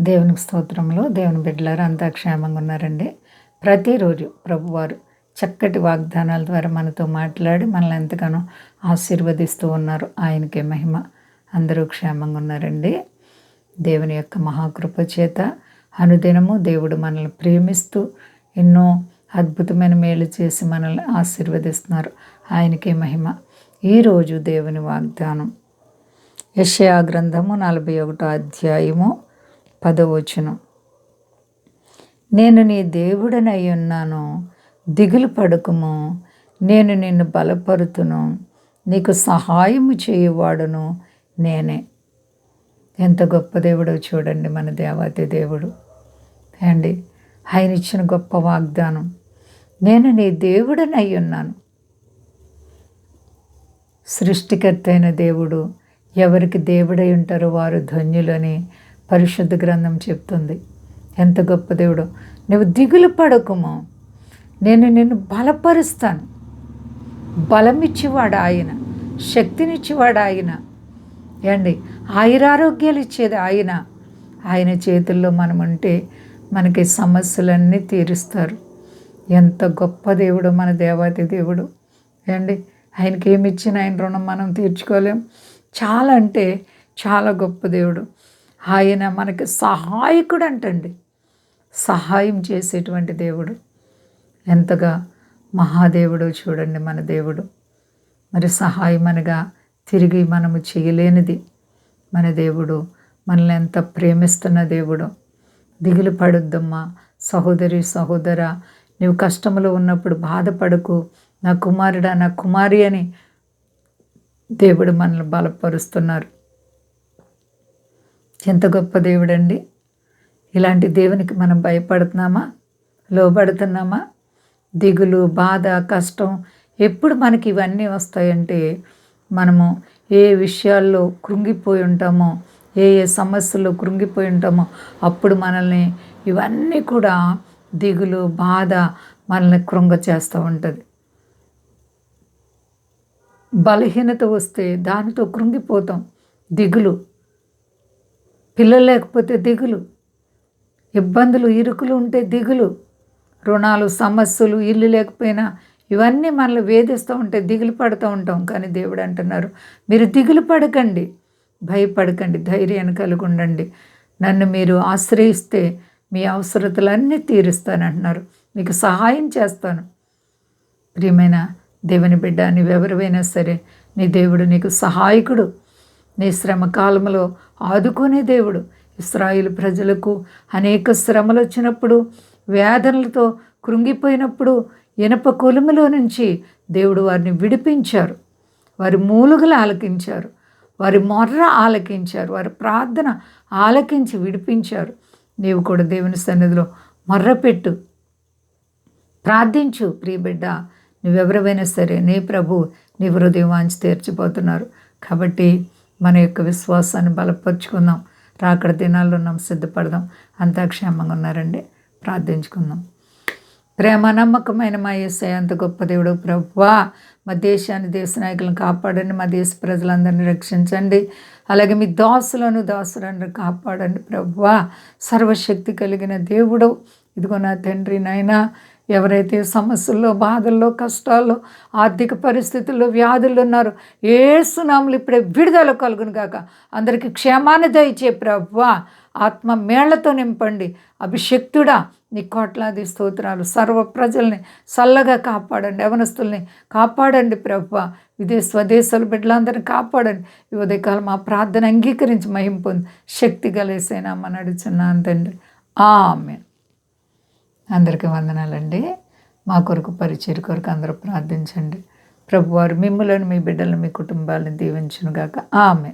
దేవునికి స్తోత్రంలో దేవుని బిడ్డలారు అంతా క్షేమంగా ఉన్నారండి. ప్రతిరోజు ప్రభువారు చక్కటి వాగ్దానాల ద్వారా మనతో మాట్లాడి మనల్ని ఎంతగానో ఆశీర్వదిస్తూ ఉన్నారు. ఆయనకే మహిమ. అందరూ క్షేమంగా ఉన్నారండి. దేవుని యొక్క మహాకృప చేత అనుదినము దేవుడు మనల్ని ప్రేమిస్తూ ఎన్నో అద్భుతమైన మేలు చేసి మనల్ని ఆశీర్వదిస్తున్నారు. ఆయనకే మహిమ. ఈరోజు దేవుని వాగ్దానం. యషయా గ్రంథము నలభై ఒకటో అధ్యాయము పదవచనం. నేను నీ దేవుడనై ఉన్నాను దిగులు పడకము. నేను నిన్ను బలపరుతును నీకు సహాయము చేయువాడును నేనే. ఎంత గొప్ప దేవుడో చూడండి మన దేవాతి దేవుడు. అండి ఆయన ఇచ్చిన గొప్ప వాగ్దానం. నేను నీ దేవుడనై ఉన్నాను. సృష్టికర్త అయిన దేవుడు ఎవరికి దేవుడై ఉంటారో వారు ధన్యులని పరిశుద్ధ గ్రంథం చెప్తుంది. ఎంత గొప్ప దేవుడు. నువ్వు దిగులు పడకుము. నేను నిన్ను బలపరుస్తాను. బలమిచ్చేవాడు ఆయన శక్తినిచ్చేవాడు ఆయన. ఏండి? ఆయురారోగ్యాలు ఇచ్చేది ఆయన. ఆయన చేతుల్లో మనం ఉంటే మనకి సమస్యలన్నీ తీరుస్తారు. ఎంత గొప్ప దేవుడు మన దేవాతి దేవుడు. ఏండి? ఆయనకి ఏమి ఇచ్చిన ఆయన రుణం మనం తీర్చుకోలేం. చాలా అంటే చాలా గొప్ప దేవుడు. ఆయన మనకి సహాయకుడు అంటండి సహాయం చేసేటువంటి దేవుడు. ఎంతగా మహాదేవుడు చూడండి మన దేవుడు. మరి సహాయం అనగా తిరిగి మనము చేయలేనిది మన దేవుడు. మనల్ని ఎంత ప్రేమిస్తున్న దేవుడు. దిగులు పడొద్దమ్మా. సహోదరి సహోదర నీవు కష్టంలో ఉన్నప్పుడు బాధపడకు. నా కుమారుడా నా కుమారి అని దేవుడు మనల్ని బలపరుస్తున్నారు. ఎంత గొప్ప దేవుడండి. ఇలాంటి దేవునికి మనం భయపడుతున్నామా? లోబడుతున్నామా? దిగులు బాధ కష్టం ఎప్పుడు మనకి ఇవన్నీ వస్తాయంటే మనము ఏ విషయాల్లో కృంగిపోయి ఉంటామో ఏ ఏ సమస్యల్లో కృంగిపోయి ఉంటామో అప్పుడు మనల్ని ఇవన్నీ కూడా దిగులు బాధ మనల్ని కృంగ చేస్తూ ఉంటుంది. బలహీనత వస్తే దానితో కృంగిపోతాం. దిగులు పిల్లలు లేకపోతే దిగులు. ఇబ్బందులు ఇరుకులు ఉంటే దిగులు. రుణాలు సమస్యలు ఇల్లు లేకపోయినా ఇవన్నీ మనల్ని వేధిస్తూ ఉంటే దిగులు పడుతూ ఉంటాం కానీ దేవుడు అంటున్నారు. మీరు దిగులు పడకండి భయపడకండి ధైర్యాన్ని కలిగి ఉండండి. నన్ను మీరు ఆశ్రయిస్తే మీ అవసరతలన్నీ తీరుస్తానంటున్నారు. మీకు సహాయం చేస్తాను. ప్రియమైన దేవుని బిడ్డ నీవెవరివైనా సరే నీ దేవుడు నీకు సహాయకుడు. నీ శ్రమ కాలంలో ఆదుకునే దేవుడు. ఇస్రాయిల్ ప్రజలకు అనేక శ్రమలు వచ్చినప్పుడు వేదనలతో కృంగిపోయినప్పుడు ఇనప కొలుములో నుంచి దేవుడు వారిని విడిపించారు. వారి మూలుగులు ఆలకించారు. వారి మొర్ర ఆలకించారు. వారి ప్రార్థన ఆలకించి విడిపించారు. నీవు కూడా దేవుని సన్నిధిలో మొర్రపెట్టు ప్రార్థించు ప్రియబిడ్డ నువ్వెవరైనా సరే నీ ప్రభు నీ హృదయం వాంచి తీర్చిపోతున్నారు. కాబట్టి మన యొక్క విశ్వాసాన్ని బలపరుచుకుందాం. రాకడ దినాల్లో ఉన్నాం సిద్ధపడదాం. అంతా క్షేమంగా ఉన్నారండి. ప్రార్థించుకుందాం. ప్రేమ నమ్మకమైన మా ఏసై అంత గొప్ప దేవుడు ప్రభువా మా దేశాన్ని దేశ నాయకులను కాపాడండి. మా దేశ ప్రజలందరినీ రక్షించండి. అలాగే మీ దాసులను దాసులను కాపాడండి ప్రభువా. సర్వశక్తి కలిగిన దేవుడు. ఇదిగో నా తండ్రి నాయనా ఎవరైతే సమస్యల్లో బాధల్లో కష్టాల్లో ఆర్థిక పరిస్థితుల్లో వ్యాధులు ఉన్నారో ఏ సునాములు ఇప్పుడే విడుదల కలుగును కాక అందరికీ క్షేమాన్ని దయచే ప్రభా ఆత్మ మేళ్ళతో నింపండి. అభిషక్తుడా నీ కోట్లాది స్తోత్రాలు సర్వ ప్రజల్ని చల్లగా కాపాడండి యవనస్తుల్ని కాపాడండి ప్రభు. విదేశ స్వదేశాల బిడ్డలందరినీ కాపాడండి. ఈ ఉదయకాలం మా ప్రార్థన అంగీకరించి మహిం పొంది శక్తి కలిసేనా మన అడుచున్నాను తండ్రి. ఆమె అందరికీ వందనాలండి. మా కొరకు పరిచయం కొరకు అందరూ ప్రార్థించండి. ప్రభువారు మిమ్మలను మీ బిడ్డలను మీ కుటుంబాలను దీవించునుగాక. ఆమె